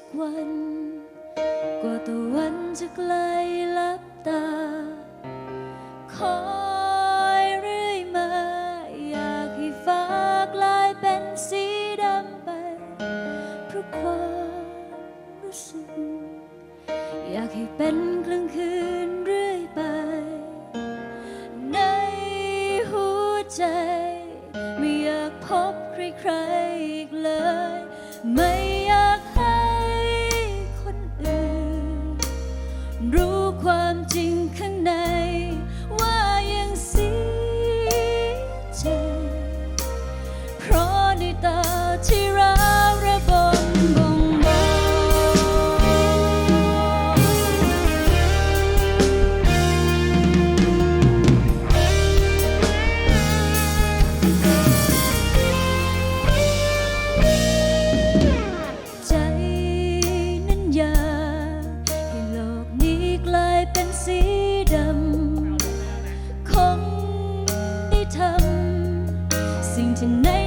กวัน กว่าตะวันจะไกลลับตา คอยเรื่อยมา อยากให้ฟ้ากลายเป็นสีดำไป เพราะความรู้สึก อยากให้เป็นกลางคืนเรื่อยไป ในหัวใจ ไม่อยากพบใคร to know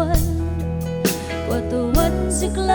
วัน กว่าตะวันจะกล